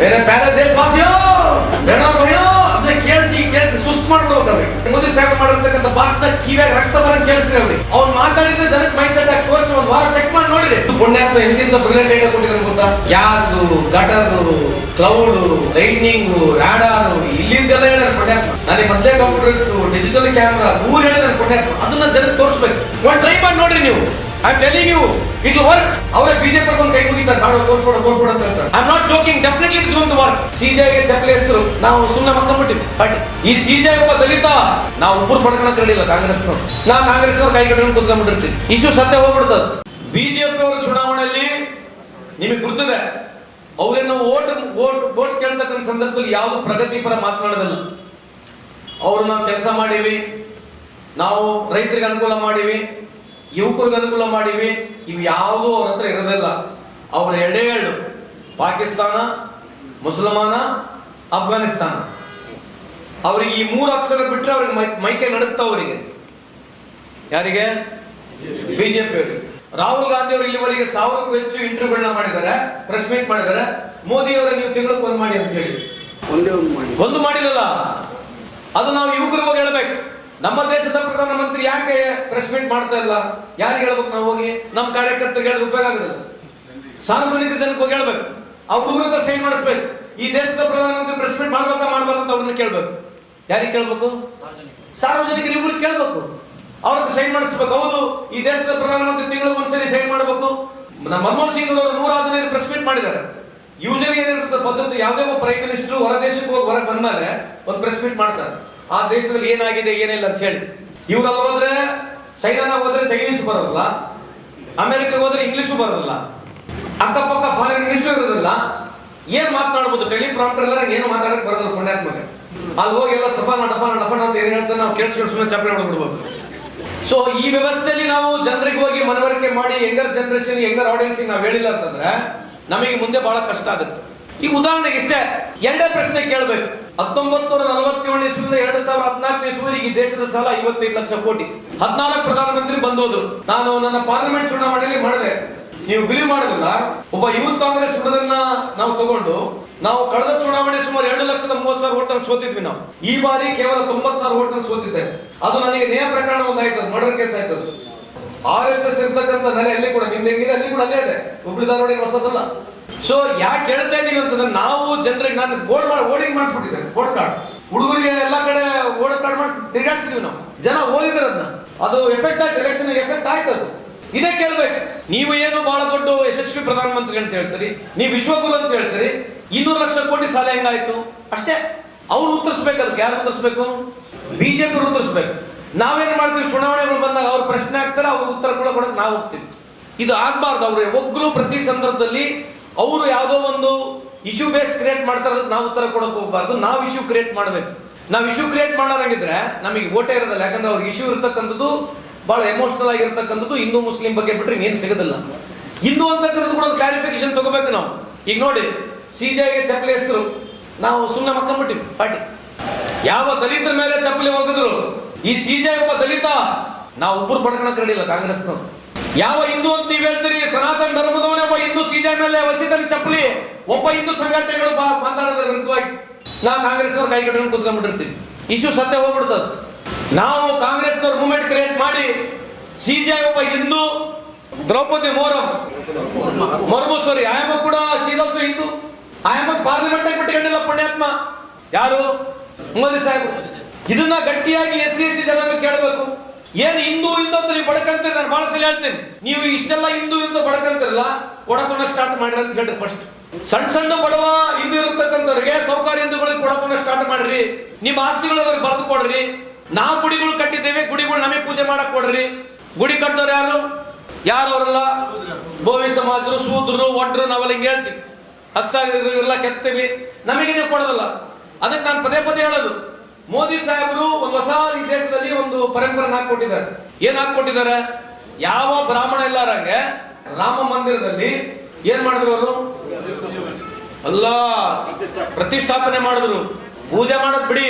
ಬೇರೆ ಬೇರೆ ದೇಶವಾಸಿಯೋ ಬೇಡ ಅದನ್ನ ಕೇಳಿಸಿ ಕೇಳಿಸಿ, ಸುಸ್ತು ಮಾಡ್ಬಿಡ್ಬೇಕವ್ರಿ ಮೋದಿ ಸಾಹೇಬ್ ಮಾಡಿರ್ತಕ್ಕಂಥ ಭಾಷಣ ರಕ್ತ ಬರ ಕೇಳಿಸ್ರಿ ಅವ್ರಿಗೆ ಮಾತಾಡಿದ್ರೆ ಜನಕ್ಕೆ ಮೈ ಆಗಿ ತೋರಿಸಿ, ಒಂದು ವಾರ ಚೆಕ್ ಮಾಡಿ ನೋಡಿರಿ. ಪುಣ್ಯಾತ್ಮ ಎಂತಿಂತ ಬ್ರಿಲಿಯಂಟ್ ಐಡಿಯಾ ಕೊಟ್ಟಿದ್ರು ಗೊತ್ತಾ? Gas gutter cloud lightning radar ಇಲ್ಲಿಂದೆಲ್ಲ ಹೇಳಿದ್ರೆ ಪುಣ್ಯಾತ್ಮ ನನಗೆ ಮೊದಲೇ ಕಂಪ್ಯೂಟರ್ ಇತ್ತು ಡಿಜಿಟಲ್ ಕ್ಯಾಮ್ರಾ ಮೂರು ಹೇಳಿದ್ರೆ ಪುಣ್ಯಾತ್ಮ ಅದನ್ನ ಜನಕ್ಕೆ ತೋರಿಸ್ಬೇಕು. ಒಂದು ಟ್ರೈ ಮಾಡಿ ನೋಡ್ರಿ ನೀವು. I telling you it work ಅವರೇ ಬಿಜೆಪಿ ಒಂದು ಕೈ ಮುಗಿತಾರೆ. ನಾವು ತೋರ್ಸ್ಕೊಡ, ತೋರಿಸ್ಕೊಡ ಅಂತ ಹೇಳ್ತಾರೆ. I not joking definitely it's going to work ಸಿಜೆಗೆ ಚಪ್ಪಲಿ ಹೆಸರು ನಾವು ಸುಮ್ಮನೆ ಮಕ್ಕಂಬಿಟ್ಟಿವಿ ಬಟ್ ಈ ಸಿಜೆ ಒಬ್ಬ ದಲಿತ, ನಾವು ಉಪ್ಪುರ್ ಪಡ್ಕೊಳಕ್ ಹೇಳಿಲ್ಲ ಕಾಂಗ್ರೆಸ್ನವ್ರು. ನಾವು ಕಾಂಗ್ರೆಸ್ನವ್ರು ಕೈ ಕಟ್ಕೊಂಡು ಕುತ್ಕೊಂಡ್ಬಿಟ್ಟಿರ್ತೀವಿ ಇಶ್ಯೂ ಸತ್ಯ ಹೋಗ್ಬಿಡ್ತದೆ. ಬಿಜೆಪಿ ಅವರ ಚುನಾವಣೆಯಲ್ಲಿ ನಿಮಗೆ ಗೊತ್ತಿದೆ ಅವರೇನು ಓಟ್ ಓಟ್ ಓಟ್ ಕೇಳ್ತಕ್ಕಂಥ ಸಂದರ್ಭದಲ್ಲಿ ಯಾವುದು ಪ್ರಗತಿಪರ ಮಾತನಾಡೋದಿಲ್ಲ. ಅವರು ನಾವು ಕೆಲಸ ಮಾಡೀವಿ. ನಾವು ರೈತರಿಗೆ ಅನುಕೂಲ ಮಾಡೀವಿ. ಯುವಕರಿಗೆ ಅನುಕೂಲ ಮಾಡಿವಿ. ಇವು ಯಾವುದೂ ಅವ್ರ ಹತ್ರ ಇರೋದಿಲ್ಲ. ಅವರ ಎರಡು ಪಾಕಿಸ್ತಾನ ಮುಸಲ್ಮಾನ ಅಫ್ಘಾನಿಸ್ತಾನ. ಅವರಿಗೆ ಈ ಮೂರು ಅಕ್ಷರ ಬಿಟ್ಟರೆ ಅವ್ರಿಗೆ ಮೈ ಮೈಕೈ ನಡುತ್ತ ಅವರಿಗೆ. ಯಾರಿಗೆ? ಬಿಜೆಪಿ ಅವರಿಗೆ. ರಾಹುಲ್ ಗಾಂಧಿ ಅವರು ಇಲ್ಲಿವರೆಗೆ ಸಾವಿರಕ್ಕೂ ಹೆಚ್ಚು ಇಂಟರ್ವ್ಯೂಗಳನ್ನ ಮಾಡಿದ್ದಾರೆ. ಪ್ರೆಸ್ ಮೀಟ್ ಮಾಡಿದ್ದಾರೆ. ಮೋದಿ ಅವರ ನೀವು ತಿಂಗಳಿಗೆ ಒಂದು ಮಾಡಿ ಅಂತ ಹೇಳಿ. ಒಂದು ಮಾಡಿ. ಒಂದು ಮಾಡಿಲ್ಲಲ್ಲ. ಅದು ನಾವು ಯುವಕರಿಗೆ ಹೇಳ್ಬೇಕು. ನಮ್ಮ ದೇಶದ ಪ್ರಧಾನಮಂತ್ರಿ ಯಾಕೆ ಪ್ರೆಸ್ ಮೀಟ್ ಮಾಡ್ತಾ ಇಲ್ಲ? ಯಾರಿಗೆ ಹೇಳ್ಬೇಕು ನಾವು ಹೋಗಿ? ನಮ್ಮ ಕಾರ್ಯಕರ್ತರಿಗೆ ಹೇಳಿ ಉಪಯೋಗ ಆಗುದಿಲ್ಲ. ಸಾರ್ವಜನಿಕ ಜನಕ್ಕೆ ಹೋಗಿ ಹೇಳ್ಬೇಕು. ಅವ್ರ ಹತ್ರ ಸೈನ್ ಮಾಡಿಸ್ಬೇಕು. ಈ ದೇಶದ ಪ್ರಧಾನಮಂತ್ರಿ ಪ್ರೆಸ್ ಮೀಟ್ ಮಾಡ್ಬೇಕಾ ಮಾಡ್ಬಾರ್ದು ಅಂತ ಅವ್ರನ್ನ ಕೇಳ್ಬೇಕು. ಯಾರಿಗೆ ಕೇಳ್ಬೇಕು? ಸಾರ್ವಜನಿಕರು ಇವ್ರು ಕೇಳ್ಬೇಕು. ಅವ್ರದ್ದು ಸೈನ್ ಮಾಡಿಸ್ಬೇಕು. ಹೌದು, ಈ ದೇಶದ ಪ್ರಧಾನಮಂತ್ರಿ ತಿಂಗಳು ಒಂದ್ಸರಿ ಸೈನ್ ಮಾಡಬೇಕು. ನಮ್ಮ ಮನಮೋಹನ್ ಸಿಂಗ್ ಅವರು ನೂರ ಹದಿನೈದು ಪ್ರೆಸ್ ಮೀಟ್ ಮಾಡಿದ್ದಾರೆ. ಯೂಶಲಿ ಏನಿರ್ತದೆ, ಪದ್ಧತಿ, ಯಾವುದೇ ಒಬ್ಬ ಪ್ರೈಮ್ ಮಿನಿಸ್ಟರ್ ಹೊರ ದೇಶಕ್ಕೆ ಹೋಗಿ ಹೊರಗೆ ಬಂದ್ಮೇಲೆ ಒಂದು ಪ್ರೆಸ್ ಮೀಟ್ ಮಾಡ್ತಾರೆ. ಆ ದೇಶದಲ್ಲಿ ಏನಾಗಿದೆ, ಏನಿಲ್ಲ ಅಂತ ಹೇಳಿ. ಇವ್ರಲ್ಲಿ ಹೋದ್ರೆ ಚೈನಾನ ಹೋದ್ರೆ ಚೈನೀಸ್ ಬರೋದಿಲ್ಲ ಅಮೆರಿಕಗೆ ಹೋದ್ರೆ ಇಂಗ್ಲಿಷು ಬರೋದಿಲ್ಲ, ಅಕ್ಕಪಕ್ಕ ಫಾರಿನ್ ಮಿನಿಸ್ಟರ್ ಇರೋದಿಲ್ಲ. ಏನ್ ಮಾತನಾಡ್ಬೋದು ಟೆಲಿಪ್ರಾಂಪ್ಟರ್ ಎಲ್ಲ ಏನು ಮಾತಾಡಕ್ ಬರೋದಿಲ್ಲ ಪುಣ್ಯಾತ್ಮಗೆ. ಅಲ್ಲಿ ಹೋಗಿ ಎಲ್ಲ ಸಫಾನ ಡಫಾನ ಡಫಾನ ಅಂತ ಏನ್ ಹೇಳ್ತಾರೆ ನಾವು ಕೇಳಿಸ್ಕೊಂಡು ಸುಮ್ಮನೆ ಚಪ್ಪಲಿ ಹೊಡ್ಬಿಡ್ಬೋದು ಸೊ ಈ ವ್ಯವಸ್ಥೆಯಲ್ಲಿ ನಾವು ಜನರಿಗೆ ಹೋಗಿ ಮನವರಿಕೆ ಮಾಡಿ ಯಂಗರ್ ಜನರೇಷನ್ ಯಂಗರ್ ಆಡಿಯನ್ಸ್ ನಾವು ಹೇಳಿಲ್ಲ ಅಂತಂದ್ರೆ ನಮಗೆ ಮುಂದೆ ಬಹಳ ಕಷ್ಟ ಆಗುತ್ತೆ. ಈ ಉದಾಹರಣೆಗೆ ಇಷ್ಟೇ, ಎರಡೇ ಪ್ರಶ್ನೆ ಕೇಳಬೇಕು. ಹತ್ತೊಂಬತ್ತು ನೂರ ನಲವತ್ತೇಳು ಇಸ್ವಿಯಿಂದ ಎರಡು ಸಾವಿರದ ಹದಿನಾಲ್ಕು ಇಸ್ವಿಗೆ ಈ ದೇಶದ ಸಾಲ ಐವತ್ತೈದು ಲಕ್ಷ ಕೋಟಿ. ಹದಿನಾಲ್ಕು ಪ್ರಧಾನಮಂತ್ರಿ ಬಂದೋದ್ರು. ನಾನು ನನ್ನ ಪಾರ್ಲಿಮೆಂಟ್ ಚುನಾವಣೆಯಲ್ಲಿ ಮಾಡಿದೆ. ನೀವು ಬಿಲಿ ಮಾಡೋದಿಲ್ಲ. ಒಬ್ಬ ಯೂತ್ ಕಾಂಗ್ರೆಸ್ ಹುಡುಗರನ್ನ ನಾವು ತಗೊಂಡು, ನಾವು ಕಳೆದ ಚುನಾವಣೆ ಸುಮಾರು ಎರಡು ಲಕ್ಷದ ಮೂವತ್ತು ಸಾವಿರ ಓಟನ್ನು ಸೋತಿದ್ವಿ ನಾವು. ಈ ಬಾರಿ ಕೇವಲ ತೊಂಬತ್ತು ಸಾವಿರ ಓಟನ್ನು ಸೋತಿದ್ದೇವೆ. ಅದು ನನಗೆ ನೇಹ ಪ್ರಕರಣ ಒಂದು ಆಯ್ತದ ಮರ್ಡರ್ ಕೇಸ್ ಆಯ್ತದ. ಆರ್ ಎಸ್ ಎಸ್ ಇರ್ತಕ್ಕಂಥ ನೆಲೆ ಎಲ್ಲಿ ಕೂಡ, ನಿಮ್ದು ಹೆಂಗಿದೆ? ಅಲ್ಲಿ ಕೂಡ ಅಲ್ಲೇ ಇದೆ. ಹುಬ್ಳಿ ಧಾರವಾಡ ಹೊಸದಲ್ಲ ಸೊ ಯಾಕೆ ಹೇಳ್ತಾ ಇದೀವಿ ಅಂತಂದ್ರೆ, ನಾವು ಜನರಿಗೆ ನಾನು ಬೋರ್ಡ್ ಮಾಡಿ ಓಡಿಂಗ್ ಮಾಡಿಸ್ಬಿಟ್ಟಿದ್ದೇನೆ ಬೋರ್ಡ್ ಕಾರ್ಡ್ ಹುಡುಗರಿಗೆ ಎಲ್ಲ ಕಡೆ ಓಡ್ ಕಾರ್ಡ್ ಮಾಡಿ ತಿರ್ಗಾಡ್ಸಿದೀವಿ ನಾವು. ಜನ ಓದಿದ್ರೆ ಅದನ್ನ ಅದು ಎಫೆಕ್ಟ್ ಆಯ್ತು ಎಲೆಕ್ಷನ್ ಎಫೆಕ್ಟ್ ಆಯ್ತು ಅದು. ಇದೇ ಕೇಳ್ಬೇಕು. ನೀವು ಏನು ಬಹಳ ದೊಡ್ಡ ಯಶಸ್ವಿ ಪ್ರಧಾನಮಂತ್ರಿ ಅಂತ ಹೇಳ್ತೀರಿ, ನೀವು ವಿಶ್ವಗುರು ಅಂತ ಹೇಳ್ತೀರಿ, ಇನ್ನೂರು ಲಕ್ಷ ಕೋಟಿ ಸಾಲ ಹೆಂಗಾಯ್ತು? ಅಷ್ಟೇ. ಅವ್ರು ಉತ್ತರಿಸ್ಬೇಕು ಅದಕ್ಕೆ. ಯಾರು ಉತ್ತರಿಸ್ಬೇಕು? ಬಿಜೆಪಿ ಉತ್ತರಿಸ್ಬೇಕು. ನಾವೇನ್ ಮಾಡ್ತೀವಿ? ಚುನಾವಣೆಗಳು ಬಂದಾಗ ಅವ್ರು ಪ್ರಶ್ನೆ ಆಗ್ತಾರೆ ಅವ್ರ ಉತ್ತರ ಕೂಡ ಕೊಡಕ್ ನಾವು ಹೋಗ್ತೀವಿ. ಇದು ಆಗ್ಬಾರ್ದು ಅವ್ರು. ಒಗ್ರು ಪ್ರತಿ ಸಂದರ್ಭದಲ್ಲಿ ಅವರು ಯಾವುದೋ ಒಂದು ಇಶ್ಯೂ ಬೇಸ್ ಕ್ರಿಯೇಟ್ ಮಾಡ್ತಾರ ನಾವು ಉತ್ತರ ಕೊಡಕ್ ಹೋಗ್ಬಾರ್ದು. ನಾವು ಇಶ್ಯೂ ಕ್ರಿಯೇಟ್ ಮಾಡ್ಬೇಕು. ನಾವು ಇಶ್ಯೂ ಕ್ರಿಯೇಟ್ ಮಾಡೋರಾಗಿದ್ರೆ ನಮಗೆ ಓಟೇ ಇರೋದಿಲ್ಲ. ಯಾಕಂದ್ರೆ ಅವ್ರಿಗೆ ಇಶ್ಯೂ ಇರ್ತಕ್ಕಂಥದ್ದು ಬಹಳ ಎಮೋಷನಲ್ ಆಗಿರ್ತಕ್ಕಂಥದ್ದು ಹಿಂದೂ, ಮುಸ್ಲಿಂ ಬಗ್ಗೆ ಬಿಟ್ರೆ ಏನು ಸಿಗೋದಿಲ್ಲ. ಹಿಂದೂ ಅಂತಕ್ಕಂಥದ್ದು ಕೂಡ ಕ್ಲಾರಿಫಿಕೇಶನ್ ತಗೋಬೇಕು ನಾವು. ಈಗ ನೋಡಿ ಸಿ ಸಿಜೆಗೆ ಚಪ್ಪಲಿ ಹೆಸರು ನಾವು ಸುಮ್ಮನೆ ಮಕ್ಕಂಬಿಟ್ಟಿವಿ, ಪಾರ್ಟಿ. ಯಾವ ದಲಿತರ ಮೇಲೆ ಚಪ್ಪಲಿ ಹೋಗಿದ್ರು ಈ ಸಿಜೆ ಒಬ್ಬ ದಲಿತ, ನಾವು ಒಬ್ಬರು ಪಡ್ಕೊಳಕ್ ರೆಡಿಲ್ಲ ಕಾಂಗ್ರೆಸ್ನವ್ರು. ಯಾವ ಹಿಂದೂ ಅಂತ ನೀವ್ ಹೇಳ್ತೀರಿ, ಸನಾತನ ಧರ್ಮದವನೇ ಒಬ್ಬ ಹಿಂದೂ ಸಿಜೆ ಮೇಲೆ ವಸಿತನ ಚಪ್ಪಲಿ, ಒಬ್ಬ ಹಿಂದೂ ಸಂಘಟನೆಗಳು ಮಾತಾಡೋದ್ರ ನಾ ಕಾಂಗ್ರೆಸ್ನವ್ರು ಕೈ ಕಟ್ಕೊಂಡು ಕುತ್ಕೊಂಡ್ಬಿಟ್ಟಿರ್ತೀವಿ ಇಶ್ಯೂ ಸತ್ಯ ಹೋಗ್ಬಿಡ್ತದ. ನಾವು ಕಾಂಗ್ರೆಸ್ನವ್ರ ಮೂವ್ಮೆಂಟ್ ಕ್ರಿಯೇಟ್ ಮಾಡಿ ಸಿಜೆ ಒಬ್ಬ ಹಿಂದೂ ದ್ರೌಪದಿ ಮೋರಂ, ಮರುಮುಸರಿ ಆಯಮ್ಮ ಕೂಡ ಶೀಸ್ ಆಲ್ಸೋ ಹಿಂದೂ ಆಯಮ್ಮ ಪಾರ್ಲಿಮೆಂಟ್ ಬಿಟ್ಕೊಂಡಿಲ್ಲ ಪುಣ್ಯಾತ್ಮ. ಯಾರು? ಮೋದಿ ಸಾಹೇಬ್. ಇದನ್ನ ಗಟ್ಟಿಯಾಗಿ ಎಸ್ ಸಿ ಎಸ್ ಟಿ ಜನರನ್ನು ಕೇಳಬೇಕು. ಏನು ಹಿಂದೂ ಹಿಂದೂ ಅಂತ ನೀವು ಬಡಕಂತೀರಿ, ನಾನು ಬಹಳ ಸಲ ಹೇಳ್ತೀನಿ. ನೀವು ಇಷ್ಟೆಲ್ಲ ಹಿಂದೂ ಅಂತ ಬಡಕಂತಿರಲ್ಲ ಕೊಡಕೊಂಡ ಸ್ಟಾರ್ಟ್ ಮಾಡಿರಿ ಅಂತ ಹೇಳ್ರಿ ಫಸ್ಟ್ ಸಣ್ಣ ಸಣ್ಣ ಬಡವ ಹಿಂದೂ ಇರತಕ್ಕಂಥವ್ರಿಗೆ ಸೌಕಾರ ಹಿಂದೂಗಳಿಗೆ ಕೊಡ ಸ್ಟಾರ್ಟ್ ಮಾಡ್ರಿ. ನಿಮ್ಮ ಆಸ್ತಿಗಳು ಅವ್ರಿಗೆ ಬರೆದು ಕೊಡ್ರಿ. ನಾವು ಗುಡಿಗಳು ಕಟ್ಟಿದ್ದೇವೆ, ಗುಡಿಗಳು ನಮಗೆ ಪೂಜೆ ಮಾಡಕ್ ಕೊಡ್ರಿ. ಗುಡಿ ಕಟ್ಟೋರು ಯಾರು? ಯಾರು ಅವರಲ್ಲ? ಬೋವಿ ಸಮಾಜರು ಸೂದ್ರರು ಒಟ್ರು ನಾವೆಲ್ಲ ಹಿಂಗೆ ಹೇಳ್ತೀವಿ. ಅಕ್ಸಾಗಿರು ಇವರೆಲ್ಲ ಕೆತ್ತೀವಿ. ನಮಗೆ ನೀವು ಕೊಡೋದಲ್ಲ. ಅದಕ್ಕೆ ನಾನು ಪದೇ ಪದೇ ಹೇಳೋದು. ಮೋದಿ ಸಾಹೇಬರು ಒಂದು ಹೊಸ ಈ ದೇಶದಲ್ಲಿ ಒಂದು ಪರಂಪರೆ ಹಾಕೊಟ್ಟಿದ್ದಾರೆ ಏನ್ ಹಾಕೊಟ್ಟಿದ್ದಾರೆ ಯಾವ ಬ್ರಾಹ್ಮಣ ಇಲ್ಲಾರಂಗೆ ರಾಮ ಮಂದಿರದಲ್ಲಿ ಏನ್ ಮಾಡಿದ್ರು ಅವರು? ಅಲ್ಲ, ಪ್ರತಿಷ್ಠಾಪನೆ ಮಾಡಿದ್ರು. ಪೂಜೆ ಮಾಡೋದ್ ಬಿಡಿ.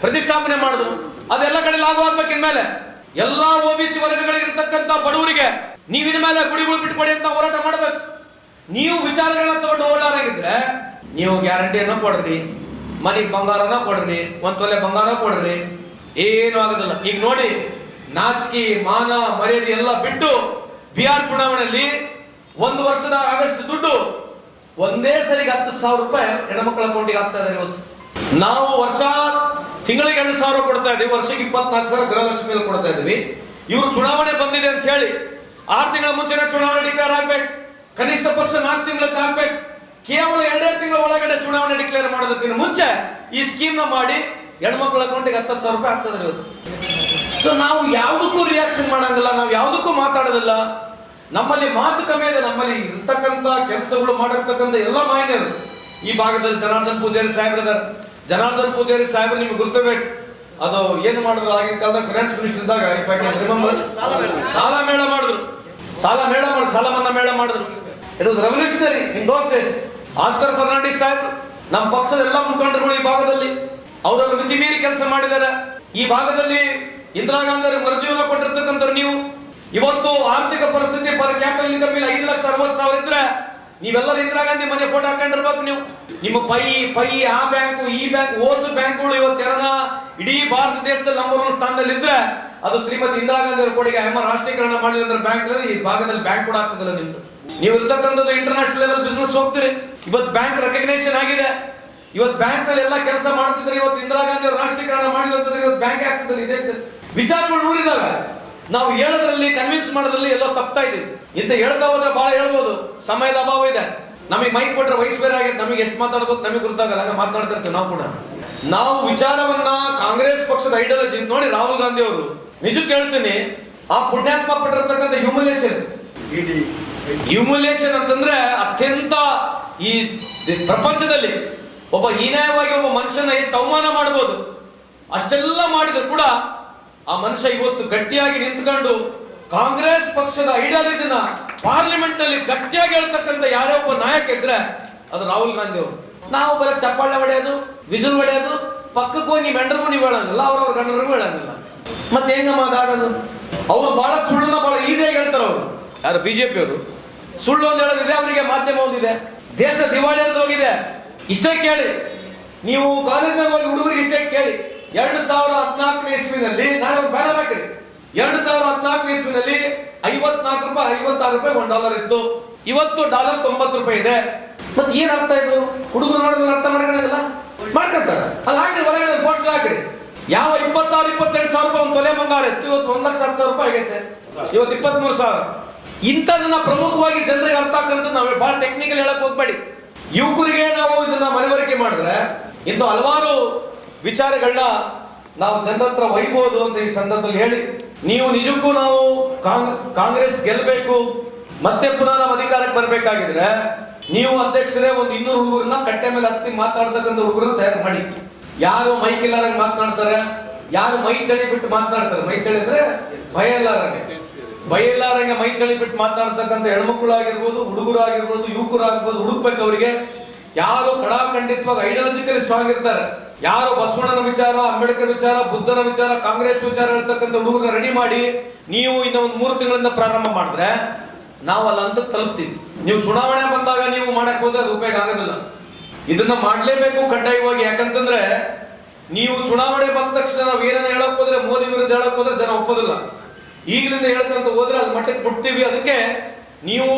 ಪ್ರತಿಷ್ಠಾಪನೆ ಮಾಡಿದ್ರು. ಅದೆಲ್ಲ ಕಡೆ ಲಾಗು ಆಗ್ಬೇಕು ಇನ್ಮೇಲೆ. ಎಲ್ಲಾ ಓಬಿಸಿ ವರ್ಗಗಳಿರ್ತಕ್ಕಂಥ ಬಡವರಿಗೆ ನೀವಿನ ಮೇಲೆ ಗುಡಿಗಳು ಬಿಟ್ಕೊಡಿ ಅಂತ ಹೋರಾಟ ಮಾಡ್ಬೇಕು. ನೀವು ವಿಚಾರಗಳನ್ನ ತಗೊಂಡು ಹೋರಾಗಿದ್ರೆ ನೀವು ಗ್ಯಾರಂಟಿಯನ್ನ ಕೊಡ್ರಿ. ಮನೆಗೆ ಬಂಗಾರನ ಕೊಡ್ರಿ, ಒಂದ್ ತೊಲೆ ಬಂಗಾರ ಕೊಡ್ರಿ. ಏನು ಆಗೋದಿಲ್ಲ. ಈಗ ನೋಡಿ, ನಾಚಿಕೆ, ಮಾನ, ಮರ್ಯಾದೆ ಎಲ್ಲ ಬಿಟ್ಟು ಬಿಹಾರ್ ಚುನಾವಣೆಯಲ್ಲಿ ಒಂದು ವರ್ಷದ ಆಗಸ್ಟ್ ದುಡ್ಡು ಒಂದೇ ಸರಿಗೆ ಹತ್ತು ಸಾವಿರ ರೂಪಾಯಿ ಹೆಣ್ಮಕ್ಳ ಅಕೌಂಟಿಗೆ ಆಗ್ತಾ ಇದ್ದಾರೆ ಇವತ್ತು. ನಾವು ವರ್ಷ, ತಿಂಗಳಿಗೆ ಎರಡು ಸಾವಿರ ಕೊಡ್ತಾ ಇದ್ದೀವಿ ವರ್ಷಕ್ಕೆ ಇಪ್ಪತ್ನಾಲ್ಕು ಸಾವಿರ ಗೃಹಲಕ್ಷ್ಮಿ ಕೊಡ್ತಾ ಇದ್ದೀವಿ ಇವರು ಚುನಾವಣೆ ಬಂದಿದೆ ಅಂತ ಹೇಳಿ ಆರು ತಿಂಗಳ ಮುಂಚೆನೆ ಚುನಾವಣೆ ಡಿಕ್ಲೇರ್ ಆಗ್ಬೇಕು. ಕನಿಷ್ಠ ಪಕ್ಷ ನಾಲ್ಕು ತಿಂಗಳಿಗೆ ಆಗ್ಬೇಕು. ಕೇವಲ ಚುನಾವಣೆ ಡಿಕ್ಲೇರ್ ಮಾಡೋದಕ್ಕಿಂತ ಮುಂಚೆ ಈ ಸ್ಕೀಮ್ನ ಮಾಡಿ ಹೆಣ್ಮಕ್ಳ ಅಕೌಂಟಿಗೆ ಹತ್ತು ಸಾವಿರ ರೂಪಾಯಿ ಆಗ್ತದೆ ಇವತ್ತು. ಸೊ ನಾವು ಯಾವುದಕ್ಕೂ ರಿಯಾಕ್ಷನ್ ಮಾಡಂಗಿಲ್ಲ, ನಾವು ಯಾವುದಕ್ಕೂ ಮಾತಾಡೋದಿಲ್ಲ. ನಮ್ಮಲ್ಲಿ ಮಾತು ಕಮ್ಮಿ ಇದೆ, ನಮ್ಮಲ್ಲಿ ಇರ್ತಕ್ಕಂಥ ಕೆಲಸಗಳು ಮಾಡಿರ್ತಕ್ಕಂಥ ಎಲ್ಲ ಮಾಹಿತಿಯರು ಈ ಭಾಗದಲ್ಲಿ ಜನಾರ್ದನ್ ಪೂಜಾರಿ ಸಾಹೇಬ್ರಿದ್ದಾರೆ ಜನಾರ್ದನ್ ಪೂಜಾರಿ ಸಾಹೇಬ್ರು ನಿಮ್ಗೆ ಗೊತ್ತಬೇಕು ಅದು ಏನು ಮಾಡಿದ್ರು ಆಗಿನ ಕಾಲದಾಗ ಫೈನಾನ್ಸ್ ಮಿನಿಸ್ಟರ್ ಇದ್ದಾಗ ಸಾಲ ಮೇಳ ಮಾಡಿದ್ರು. ಸಾಲ ಮೇಳ ಮಾಡಿದ್ರು ಸಾಲ ಮನ್ನಾ ಮೇಳ ಮಾಡಿದ್ರು. It was revolutionary in those days Oscar Fernandes Saheb ನಮ್ಮ ಪಕ್ಷದ ಎಲ್ಲ ಮುಖಂಡರುಗಳು ಈ ಭಾಗದಲ್ಲಿ, ಅವರನ್ನು ಮಿತಿ ಮೀರಿ ಕೆಲಸ ಮಾಡಿದ್ದಾರೆ. ಈ ಭಾಗದಲ್ಲಿ ಇಂದಿರಾ ಗಾಂಧಿ ಮರುಜೀವನ ಕೊಟ್ಟಿರ್ತಕ್ಕಂಥವ್ರು ನೀವು. ಇವತ್ತು ಆರ್ಥಿಕ ಪರಿಸ್ಥಿತಿ ಪರ್ ಕ್ಯಾಪಿಟಲ್ ಇನ್ಕಮ್ ಇಲ್ಲ ಐದು ಲಕ್ಷ ಅರವತ್ತು ಸಾವಿರ ಇದ್ರೆ ನೀವೆಲ್ಲರೂ ಇಂದಿರಾ ಗಾಂಧಿ ಮನೆ ಫೋಟೋ ಹಾಕೊಂಡಿರ್ಬೇಕು ನೀವು. ನಿಮ್ಮ ಪೈ ಪೈ, ಆ ಬ್ಯಾಂಕು ಈ ಬ್ಯಾಂಕ್ ಓಸು ಬ್ಯಾಂಕ್ಗಳು ಇವತ್ತು ಎರಡ ಇಡೀ ಭಾರತ ದೇಶದಲ್ಲಿ ನಂಬರ್ ಒನ್ ಸ್ಥಾನದಲ್ಲಿ ಇದ್ರೆ ಅದು ಶ್ರೀಮತಿ ಇಂದಿರಾ ಗಾಂಧಿ ಅವರ ಕೊಡುಗೆ ರಾಷ್ಟ್ರೀಕರಣ ಮಾಡಿದ್ರೆ ಬ್ಯಾಂಕ್ ಈ ಭಾಗದಲ್ಲಿ ಬ್ಯಾಂಕ್ ಕೂಡ ಆಗ್ತದಲ್ಲ ನಿಮ್ದು. ನೀವು ಇರ್ತಕ್ಕಂಥದ್ದು ಇಂಟರ್ನ್ಯಾಷನಲ್ ಲೆವೆಲ್ ಬಿಸ್ನೆಸ್ ಹೋಗ್ತೀರಿ. ಇವತ್ತು ಬ್ಯಾಂಕ್ ರೆಕಗ್ನೇಷನ್ ಆಗಿದೆ. ಇವತ್ತು ಬ್ಯಾಂಕ್ನಲ್ಲಿ ಎಲ್ಲ ಕೆಲಸ ಮಾಡ್ತಿದ್ರೆ ಇವತ್ತು ಇಂದಿರಾ ಗಾಂಧಿ ಅವರು ರಾಷ್ಟ್ರೀಕರಣ ಮಾಡಿಲ್ಲ ಅಂತಂದ್ರೆ ಇವತ್ತು ಬ್ಯಾಂಕ್ ಆಗ್ತಿದ್ದಲ್ಲಿ ಇದೆ ವಿಚಾರಗಳು ನೂರಿದಾವೆ ನಾವು ಹೇಳೋದ್ರಲ್ಲಿ ಕನ್ವಿನ್ಸ್ ಮಾಡೋದ್ರಲ್ಲಿ ಎಲ್ಲೋ ತಪ್ತಾ ಇದೀವಿ ಇಂತ ಹೇಳ್ತಾ ಹೋದ್ರೆ ಬಹಳ ಹೇಳ್ಬೋದು. ಸಮಯದ ಅಭಾವ ಇದೆ. ನಮಗೆ ಮೈಕ್ ಕೊಟ್ಟರೆ ವಯಸ್ಸು ಬೇರೆ ಆಗಿದೆ. ನಮಗೆ ಎಷ್ಟು ಮಾತಾಡ್ಬೇಕು ನಮಗೆ ಗೊತ್ತಾಗಲ್ಲ ಹಾಗೆ ಮಾತನಾಡ್ತಿರ್ತೀವಿ ನಾವು ಕೂಡ. ನಾವು ವಿಚಾರವನ್ನ ಕಾಂಗ್ರೆಸ್ ಪಕ್ಷದ ಐಡಿಯಾಲಜಿ ನೋಡಿ ರಾಹುಲ್ ಗಾಂಧಿ ಅವರು. ನಿಜಕ್ಕೆ ಹೇಳ್ತೀನಿ, ಆ ಪುಣ್ಯಾತ್ಮ ಪಟ್ಟಿರ್ತಕ್ಕಂಥ ಹ್ಯೂಮಿಲೇಷನ್ ಹ್ಯೂಮಿಲೇಷನ್ ಅಂತಂದ್ರೆ ಅತ್ಯಂತ ಈ ಪ್ರಪಂಚದಲ್ಲಿ ಒಬ್ಬ ಹೀನಾಯವಾಗಿ ಒಬ್ಬ ಮನುಷ್ಯನ ಎಷ್ಟು ಅವಮಾನ ಮಾಡಬಹುದು ಅಷ್ಟೆಲ್ಲ ಮಾಡಿದ್ರು ಕೂಡ ಆ ಮನುಷ್ಯ ಇವತ್ತು ಗಟ್ಟಿಯಾಗಿ ನಿಂತ್ಕೊಂಡು ಕಾಂಗ್ರೆಸ್ ಪಕ್ಷದ ಐಡಿಯಾಲಜಿನ ಪಾರ್ಲಿಮೆಂಟ್ನಲ್ಲಿ ಗಟ್ಟಿಯಾಗಿ ಹೇಳ್ತಕ್ಕಂಥ ಯಾರೊಬ್ಬ ನಾಯಕ ಇದ್ರೆ ಅದು ರಾಹುಲ್ ಗಾಂಧಿ ಅವರು. ನಾವು ಬರೀ ಚಪ್ಪಾಳೆ ಹೊಡೆಯೋದು ವಿಜುಲ್ ಹೊಡೆಯೋದು, ಪಕ್ಕಕ್ಕೂ ನೀವು ಹೆಂಡ್ರಿಗೂ ನೀವು ಹೇಳಂಗಿಲ್ಲ, ಅವ್ರವ್ರ ಗಂಡರಿಗೂ ಹೇಳಂಗಿಲ್ಲ. ಮತ್ತೆ ಹೆಂಗಮ್ಮ ಅದಾಗೋದು ಅವರು ಬಹಳ ಸುಳ್ಳನ್ನ ಬಹಳ ಈಸಿಯಾಗಿ ಹೇಳ್ತಾರೆ ಅವರು. ಯಾರು? ಬಿಜೆಪಿ ಅವರು ಸುಳ್ಳು ಒಂದು ಹೇಳೋದಿದೆ ಅವರಿಗೆ ಮಾಧ್ಯಮ ಹೊಂದಿದೆ ದೇಶ ದಿವಾಳಿ ಅಂತ ಹೋಗಿದೆ. ಇಷ್ಟೇ ಕೇಳಿ. ನೀವು ಕಾಲೇಜಿನಾಗ ಹೋಗಿ ಹುಡುಗರಿಗೆ ಇಷ್ಟೇ ಕೇಳಿ. ಎರಡು ಸಾವಿರ ಹದಿನಾಲ್ಕನೇ ಇಸ್ವಿನಲ್ಲಿ ನಾನು ಬ್ಯಾನರ್ ಹಾಕಿರಿ. ಎರಡು ಸಾವಿರ ಹದಿನಾಲ್ಕನೇ ಇಸ್ವಿನಲ್ಲಿ ಐವತ್ನಾಲ್ಕು ರೂಪಾಯಿ, ಐವತ್ತಾರು ರೂಪಾಯಿ ಒಂದು ಡಾಲರ್ ಇತ್ತು. ಇವತ್ತು ಡಾಲರ್ ತೊಂಬತ್ತು ರೂಪಾಯಿ ಇದೆ. ಮತ್ತೆ ಏನ್ ಅರ್ಥ ಇದು? ಹುಡುಗರು ನೋಡಿದ್ರೆ ಅರ್ಥ ಮಾಡ್ಕೊಂಡಿಲ್ಲ ಮಾಡ್ಕೊಂತಾರೆ ಅಲ್ಲಿ, ಹಾಕಿರಿ, ಹೊರಗಡೆ ಪೋಸ್ಟ್ ಹಾಕಿರಿ. ಯಾವ ಇಪ್ಪತ್ತಾರು ಇಪ್ಪತ್ತೆರಡು ಸಾವಿರ ರೂಪಾಯಿ ಒಂದು ತೊಲೆ ಬಂಗಾರ ಇತ್ತು. ಇವತ್ತು ಒಂದು ಲಕ್ಷ ಹತ್ತು ಸಾವಿರ ರೂಪಾಯಿ ಆಗೈತೆ. ಇವತ್ತು ಇಪ್ಪತ್ಮೂರು ಸಾವಿರ. ಇಂಥದನ್ನ ಪ್ರಮುಖವಾಗಿ ಜನರಿಗೆ ಅರ್ಥ ಆಗ್ತಂತ ನಾವೇ ಬಹಳ ಟೆಕ್ನಿಕಲ್ ಹೇಳಕ್ ಹೋಗ್ಬೇಡಿ. ಯುವಕರಿಗೆ ನಾವು ಇದನ್ನ ಮನವರಿಕೆ ಮಾಡಿದ್ರೆ ಇಂದು ಹಲವಾರು ವಿಚಾರಗಳನ್ನ ನಾವು ಜನರ ಹತ್ರ ಒಯ್ಬೋದು ಅಂತ ಈ ಸಂದರ್ಭದಲ್ಲಿ ಹೇಳಿ. ನೀವು ನಿಜಕ್ಕೂ ನಾವು ಕಾಂಗ್- ಕಾಂಗ್ರೆಸ್ ಗೆಲ್ಲಬೇಕು ಮತ್ತೆ ಪುನಃ ನಾವು ಅಧಿಕಾರಕ್ಕೆ ಬರಬೇಕಾಗಿದ್ರೆ ನೀವು ಅಧ್ಯಕ್ಷರೇ ಒಂದು ಇನ್ನೂರು ಹುಡುಗರನ್ನ ಕಟ್ಟೆ ಮೇಲೆ ಹತ್ತಿ ಮಾತಾಡ್ತಕ್ಕಂಥ ಹುಡುಗರನ್ನ ತಯಾರು ಮಾಡಿ. ಯಾರು ಮೈ ಕಿಲ್ಲಾರಂಗೆ ಮಾತನಾಡ್ತಾರೆ ಯಾರು ಮೈ ಚಳಿ ಬಿಟ್ಟು ಮಾತನಾಡ್ತಾರೆ ಮೈ ಚಳಿ ಅಂದ್ರೆ ಭಯ ಇಲ್ಲಾರಂಗೆ. ಭಯ ಇಲ್ಲಾರಂಗೆ ಮೈ ಚಳಿ ಬಿಟ್ಟು ಹುಡುಗರು ಆಗಿರ್ಬೋದು ಯುವಕರು ಆಗಿರ್ಬೋದು ಹುಡುಕ್ಬೇಕು ಅವರಿಗೆ. ಯಾರು ಕಡಾಖಂಡಿತವಾಗಿ ಐಡಿಯಾಲಜಿಕಲಿ ಸ್ಟ್ರಾಂಗ್ ಇರ್ತಾರೆ. ಯಾರು ಬಸವಣ್ಣನ ವಿಚಾರ, ಅಂಬೇಡ್ಕರ್ ವಿಚಾರ, ಬುದ್ಧನ ವಿಚಾರ, ಕಾಂಗ್ರೆಸ್ ವಿಚಾರ ಹೇಳ್ತಕ್ಕಂಥ ಹುಡುಗರನ್ನ ರೆಡಿ ಮಾಡಿ ನೀವು ಇನ್ನ ಒಂದು ಮೂರು ತಿಂಗಳಿಂದ ಪ್ರಾರಂಭ ಮಾಡಿದ್ರೆ ನಾವು ಅಲ್ಲಿ ಅಂತ ತಲುಪ್ತೀವಿ. ನೀವು ಚುನಾವಣೆ ಬಂದಾಗ ನೀವು ಮಾಡಕ್ ಹೋದ್ರೆ ಅದು ಉಪಯೋಗ ಆಗೋದಿಲ್ಲ. ಇದನ್ನ ಮಾಡಲೇಬೇಕು ಕಡ್ಡಾಯವಾಗಿ. ಯಾಕಂತಂದ್ರೆ ನೀವು ಚುನಾವಣೆ ಬಂದ ತಕ್ಷಣ ನಾವು ಏನೇನು ಹೇಳಕ್ ಹೋದ್ರೆ ಮೋದಿ ವಿರುದ್ಧ ಹೇಳಕ್ ಹೋದ್ರೆ ಜನ ಒಪ್ಪೋದಿಲ್ಲ. ಈಗಲಿಂದ ಹೇಳ್ತಂತ ಹೋದ್ರೆ ಅಲ್ಲಿ ಮಟ್ಟಕ್ಕೆ ಬಿಡ್ತೀವಿ. ಅದಕ್ಕೆ ನೀವು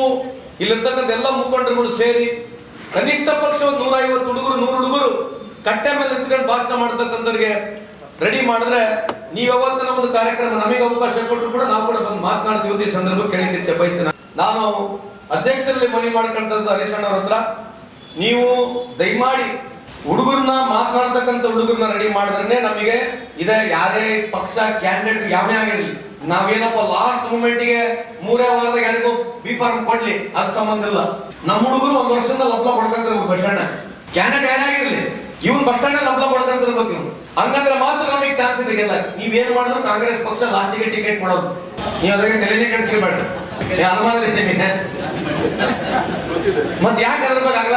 ಇಲ್ಲಿರ್ತಕ್ಕಂಥ ಎಲ್ಲ ಮುಖಂಡರುಗಳು ಸೇರಿ ಕನಿಷ್ಠ ಪಕ್ಷ ಒಂದು ನೂರ ಐವತ್ತು ಹುಡುಗರು, ನೂರು ಹುಡುಗರು ಕಟ್ಟೆ ಮೇಲೆ ನಿಂತ್ಕೊಂಡು ಭಾಷಣ ಮಾಡ್ತಕ್ಕಂಥವ್ರಿಗೆ ರೆಡಿ ಮಾಡಿದ್ರೆ ನೀವು ಯಾವತ್ತಿನ ನಮ್ಮದು ಕಾರ್ಯಕ್ರಮ ನಮಗೆ ಅವಕಾಶ ಕೊಟ್ಟರು ಕೂಡ ನಾವು ಕೂಡ ಬಂದು ಮಾತನಾಡ್ತೀವಿ ಈ ಸಂದರ್ಭ ಕೇಳಿಕೆ ಇಚ್ಛೆ ಬಯಸ್ತೀನಿ ನಾನು ಅಧ್ಯಕ್ಷರಲ್ಲಿ ಮನವಿ ಮಾಡ್ಕೊಂಡಂತ ಹರೀಶ್ ಅಣ್ಣ ಹತ್ರ, ನೀವು ದಯಮಾಡಿ ಹುಡುಗರನ್ನ ಮಾತನಾಡ್ತಕ್ಕಂಥ ಹುಡುಗರನ್ನ ರೆಡಿ ಮಾಡಿದ್ರೆ ನಮಗೆ ಇದೆ ಯಾರೇ ಪಕ್ಷ ಕ್ಯಾಂಡಿಡೇಟ್ ಯಾವನೇ ಆಗಿರಲಿ ನಾವೇನಪ್ಪ ಲಾಸ್ಟ್ ಮೂಮೆಂಟ್ಗೆ ಮೂರೇ ವಾರದಾಗ ಯಾರಿಗೂ ಬಿ ಫಾರ್ಮ್ ಕೊಡ್ಲಿ ಅದ್ ಸಂಬಂಧ ಇಲ್ಲ. ನಮ್ಮ ಹುಡುಗರು ಒಂದ್ ವರ್ಷದಿಂದ ಲಬ್ಲ ಹೊಡ್ಕಂತಿರ್ಬೇಕು ಬಸ್ ಸ್ಟ್ಯಾಂಡ್ ಕ್ಯಾನ್ ಆಗಿರ್ಲಿ ಇವ್ನು ಬಸ್ ಸ್ಟ್ಯಾಂಡ್ ಲಬ್ಲ ಹೊಡ್ಕಂತಿರ್ಬೇಕು ಇವ್ನು ಹಂಗಂದ್ರೆ ಮಾತ್ರ ನಮಗೆ ಚಾನ್ಸ್ ಇದೆಯಲ್ಲ ನೀವೇನ್ ಮಾಡಿದ್ರು ಕಾಂಗ್ರೆಸ್ ಪಕ್ಷ ಲಾಸ್ಟಿಗೆ ಟಿಕೆಟ್ ಕೊಡೋದು. ನೀವು ಅದ್ರಾಗೆ ತಲೆನೇ ಕೆಡಿಸ್ಕೊಬೇಡ್ರಿ ಏ, ಅನುಮಾನ ಇದೆ ನಿನ್ನೆ ಮತ್ ಯಾಕೆ ಅದ್ರ ಬಗ್ಗೆ ಅಗಲ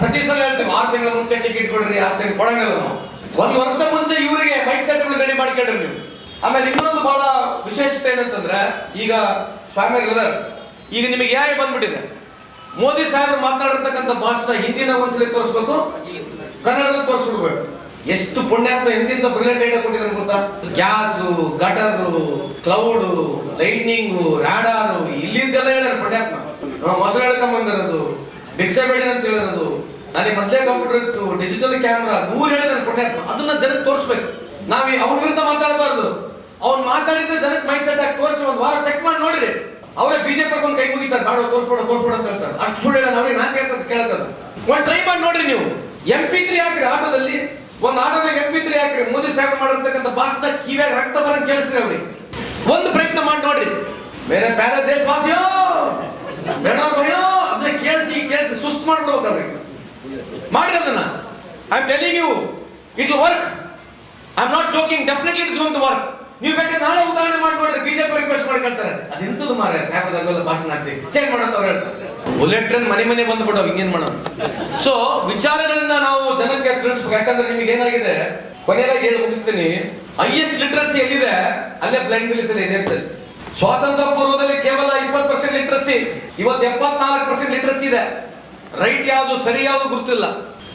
ಪ್ರತಿ ಸಲ ಹೇಳ್ತೀವಿ ಆರು ತಿಂಗಳ ಮುಂಚೆ ಟಿಕೆಟ್ ಕೊಡ್ರಿ ಆರ್ ತಿಂಗಳು ಕೊಡಂಗಿಲ್ಲ ನಾವು. ಒಂದ್ ವರ್ಷ ಮುಂಚೆ ಇವರಿಗೆ ಮೈಕ್ ಸೆಟ್ ರೆಡಿ ಮಾಡ್ಕೊಂಡ್ರಿ ನೀವು. ಆಮೇಲೆ ಇನ್ನೊಂದು ಬಹಳ ವಿಶೇಷತೆ ಏನಂತಂದ್ರೆ, ಈಗ ಸ್ವಾಮಿ ಈಗ ನಿಮಗೆ ಯಾಯ ಬಂದ್ಬಿಟ್ಟಿದೆ. ಮೋದಿ ಸಾಹೇಬರು ಮಾತನಾಡಿರ್ತಕ್ಕಂಥ ಭಾಷಣ ಹಿಂದಿನ ವರ್ಷದಲ್ಲಿ ತೋರಿಸ್ಬೇಕು, ಕನ್ನಡದಲ್ಲಿ ತೋರಿಸ್ಬಿಡ್ಬೇಕು. ಎಷ್ಟು ಪುಣ್ಯಾತ್ಮ ಎಂತಿಂತ ಬ್ರಿಲಿಯಂಟ್ ಐಡಿಯಾ ಕೊಟ್ಟಿದ್ದಾರೆ ಗೊತ್ತಾ? ಗ್ಯಾಸು, ಗಟರು, ಕ್ಲೌಡು ಲೈಟ್ನಿಂಗು ರಾಡಾರು ಇಲ್ಲಿದ್ದೆಲ್ಲ ಹೇಳಿದ್ರು ಪುಣ್ಯಾತ್ಮ. ಮೊಸರು ಹೇಳ್ಕೊಂಡ್ ಬಂದಿರೋದು ಭಿಕ್ಷೆ ಬೇಡ ಅಂತ ಹೇಳಿರೋದು ನನಗೆ ಮೊದಲೇ ಕಂಪ್ಯೂಟರ್ ಇತ್ತು ಡಿಜಿಟಲ್ ಕ್ಯಾಮ್ರಾ ನೂರು ಹೇಳಿದ್ರೆ ಪುಣ್ಯಾತ್ಮ. ಅದನ್ನ ಜನಕ್ಕೆ ತೋರಿಸ್ಬೇಕು. ನಾವ್ ಅವ್ರ ವಿರುದ್ಧ ಮಾತಾಡಬಾರ್ದು. ಅವ್ನು ಮಾತಾಡಿದ್ರೆ ಜನಕ್ಕೆ ಮೈಕ್ ಸೆಟ್ ಆಗಿ ತೋರಿಸಿ ಒಂದು ವಾರ ಚೆಕ್ ಮಾಡಿ ನೋಡಿರಿ. ಅವರೇ ಬಿಜೆಪಿ ಒಂದು ಕೈ ಮುಗಿತಾರೆ. ಬಾಡ ತೋರಿಸ್ಬೇಡ ತೋರಿಸ್ಬೇಡ ಅಂತ ಹೇಳ್ತಾರೆ. ಅಷ್ಟು ಸುಳ್ಳು ಹೇಳ ಅವ್ರಿಗೆ ನಾಚಿಕೆ ಅಂತ ಕೇಳ್ತಾರೆ ಒಂದು ಟ್ರೈ ಮಾಡಿ ನೋಡ್ರಿ ನೀವು. ಎಂ ಪಿ ತ್ರೀ ಹಾಕ್ರಿ ಆಟೋದಲ್ಲಿ. ಒಂದ್ ಆಟೋದಾಗ ಎಂ ಪಿ ತ್ರೀ ಹಾಕ್ರಿ. ಮೋದಿ ಸಾಹೇಬ್ ಮಾಡಿರ್ತಕ್ಕಂಥ ಭಾಷಣ ರಕ್ತ ಬರ ಕೇಳಿಸ್ರಿ ಅವ್ರಿಗೆ. ಒಂದು ಪ್ರಯತ್ನ ಮಾಡಿ ನೋಡ್ರಿ. ಬೇರೆ ಬೇರೆ ದೇಶವಾಸಿಯೋ ಬೇಡ ಅದನ್ನ ಕೇಳಿಸಿ ಕೇಳಿಸಿ ಸುಸ್ತು ಮಾಡ್ಬಿಡ್ಬೇಕು ಅವ್ರಿಗೆ. I am telling you it work I not joking definitely it's going to work ನೀವು ಬೇಕಾದ್ರೆ ನಾಳೆ ಉದಾಹರಣೆ ಮಾಡ್ಕೊಂಡ್ರೆ ಬಿಜೆಪಿ ರಿಕ್ವೆಸ್ಟ್ ಮಾಡ್ಕೊಳ್ತಾರೆ? ಅದೆಂತದ್ದು ಮಾರ ಸಾಹೇಬ್ ಭಾಷಣ ಆಗ್ತೀವಿ ಚೇಂಜ್ ಮಾಡೋಂತ ಅವ್ರು ಹೇಳ್ತಾರೆ. ಬುಲೆಟ್ ಟ್ರೈನ್ ಮನೆ ಮನೆ ಬಂದ್ಬಿಟ್ಟು ಇಂಗೇನ್ ಮಾಡೋ ಸೊ ವಿಚಾರಗಳನ್ನ ನಾವು ಜನಕ್ಕೆ ತಿಳಿಸ್ಬೇಕು. ಯಾಕಂದ್ರೆ ನಿಮಗೆ ಏನಾಗಿದೆ? ಕೊನೆಯದಾಗಿ ಹೇಳಿ ಮುಗಿಸ್ತೀನಿ. ಹೈಯೆಸ್ಟ್ ಲಿಟ್ರಸಿ ಎಲ್ಲಿದೆ? ಅಲ್ಲೇ ಬ್ಲೈಂಡ್ ಅಲ್ಲಿ ಇದೆ ಸ್ವಾತಂತ್ರ್ಯ ಪೂರ್ವದಲ್ಲಿ ಕೇವಲ ಇಪ್ಪತ್ತು ಪರ್ಸೆಂಟ್ ಲಿಟ್ರಸಿ ಇವತ್ತು ಎಪ್ಪತ್ನಾಲ್ಕು ಪರ್ಸೆಂಟ್ ಲಿಟ್ರಸಿ ಇದೆ. ರೈಟ್ ಯಾವುದು, ಸರಿ ಯಾವುದು ಗೊತ್ತಿಲ್ಲ.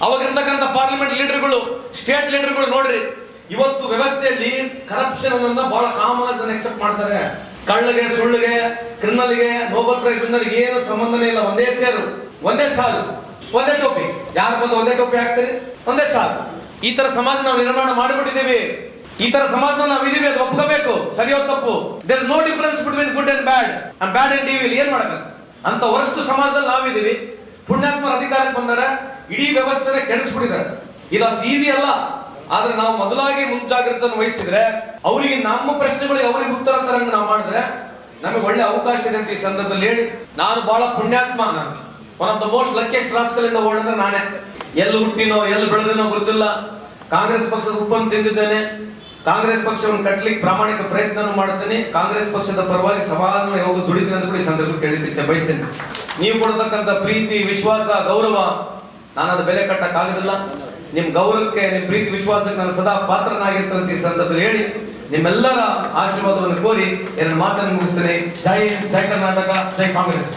ಅವಾಗಿರ್ತಕ್ಕಂಥ ಪಾರ್ಲಿಮೆಂಟ್ ಲೀಡರ್ಗಳು ಸ್ಟೇಟ್ ಲೀಡರ್ಗಳು ನೋಡ್ರಿ. ಇವತ್ತು ವ್ಯವಸ್ಥೆಯಲ್ಲಿ ಕರಪ್ಷನ್ ಅನ್ನೋದನ್ನ ಬಹಳ ಕಾಮನ್ ಆಗಿ ಎಕ್ಸೆಪ್ಟ್ ಮಾಡ್ತಾರೆ. ಕಳ್ಳಗೆ, ಸುಳ್ಳಿಗೆ ಕ್ರಿಮಿನಲ್ಗೆ ನೋಬಲ್ ಪ್ರೈಸ್ ವಿನ್ನರ್ಗೆ ಏನು ಸಂಬಂಧನೇ ಇಲ್ಲ. ಒಂದೇ ಸೇರು ಒಂದೇ ಸಾಲು, ಒಂದೇ ಟೋಪಿ. ಯಾರು ಬಂದು ಒಂದೇ ಟೋಪಿ ಹಾಕ್ತೀರಿ? ಒಂದೇ ಸಾಲು. ಈ ತರ ಸಮಾಜ ನಾವು ನಿರ್ಮಾಣ ಮಾಡಿಬಿಟ್ಟಿದ್ದೀವಿ. ಈ ತರ ಸಮಾಜ ನಾವು ಇದೀವಿ ಅದು ಒಪ್ಕೋಬೇಕು. ಸರಿಯೋ ತಪ್ಪು. There no difference between good and bad and bad and evil ಏನ್ ಮಾಡಬೇಕು? ಅಂತ ವರಷ್ಟು ಸಮಾಜದಲ್ಲಿ ನಾವಿದೀವಿ ಪುಣ್ಯಾತ್ಮರ ಅಧಿಕಾರಕ್ಕೆ ಬಂದಾರ. ಇಡೀ ವ್ಯವಸ್ಥೆನೆ ಕೆಡಿಸ್ಬಿಟ್ಟಿದ್ದಾರೆ. ಇದು ಅಷ್ಟು ಈಸಿ ಅಲ್ಲ. ಆದ್ರೆ ನಾವು ಮೊದಲಾಗಿ ಮುಂಜಾಗ್ರತೆ ವಹಿಸಿದ್ರೆ, ಅವರಿಗೆ ನಮ್ಮ ಪ್ರಶ್ನೆಗಳಿಗೆ ಅವರಿಗೆ ಉತ್ತರ ತರಂಗ ನಾವು ಮಾಡಿದ್ರೆ ನಮಗೆ ಒಳ್ಳೆ ಅವಕಾಶ ಇದೆ ಅಂತ ಈ ಸಂದರ್ಭದಲ್ಲಿ ಹೇಳಿ, ನಾನು ಬಹಳ ಪುಣ್ಯಾತ್ಮ ನಾನು. One of the most luckiest ರಾಸ್ಕಲಿಂದ ಓಡಿದ್ರೆ ನಾನೇ. ಎಲ್ಲಿ ಹುಟ್ಟಿನೋ, ಎಲ್ಲಿ ಬೆಳೆದಿನೋ ಗೊತ್ತಿಲ್ಲ. ಕಾಂಗ್ರೆಸ್ ಪಕ್ಷದ ಉಪ್ಪನ್ನು ತಿಂದಿದ್ದೇನೆ. ಕಾಂಗ್ರೆಸ್ ಪಕ್ಷವನ್ನು ಕಟ್ಟಲಿಕ್ಕೆ ಪ್ರಾಮಾಣಿಕ ಪ್ರಯತ್ನ ಮಾಡ್ತೇನೆ. ಕಾಂಗ್ರೆಸ್ ಪಕ್ಷದ ಪರವಾಗಿ ಸಮಾಧಾನ ಯಾವಾಗ ದುಡಿತೀನಿ ಅಂತ ಕೂಡ ಈ ಸಂದರ್ಭ ಇಚ್ಛೆ ಬಯಸ್ತೇನೆ. ನೀವು ಕೊಡತಕ್ಕಂಥ ಪ್ರೀತಿ, ವಿಶ್ವಾಸ, ಗೌರವ ನಾನು ಅದು ಬೆಲೆ ಕಟ್ಟಕ್ಕಾಗೋದಿಲ್ಲ. ನಿಮ್ ಗೌರವಕ್ಕೆ ನಿಮ್ಮ ಪ್ರೀತಿ, ವಿಶ್ವಾಸಕ್ಕೆ ನಾನು ಸದಾ ಪಾತ್ರನಾಗಿರ್ತೇನೆ ಈ ಸಂದರ್ಭದಲ್ಲಿ ಹೇಳಿ ನಿಮ್ಮೆಲ್ಲರ ಆಶೀರ್ವಾದವನ್ನು ಕೋರಿ ಎರಡು ಮಾತನ್ನು ಮುಗಿಸ್ತೇನೆ. ಜೈ ಜೈ ಕರ್ನಾಟಕ, ಜೈ ಕಾಂಗ್ರೆಸ್.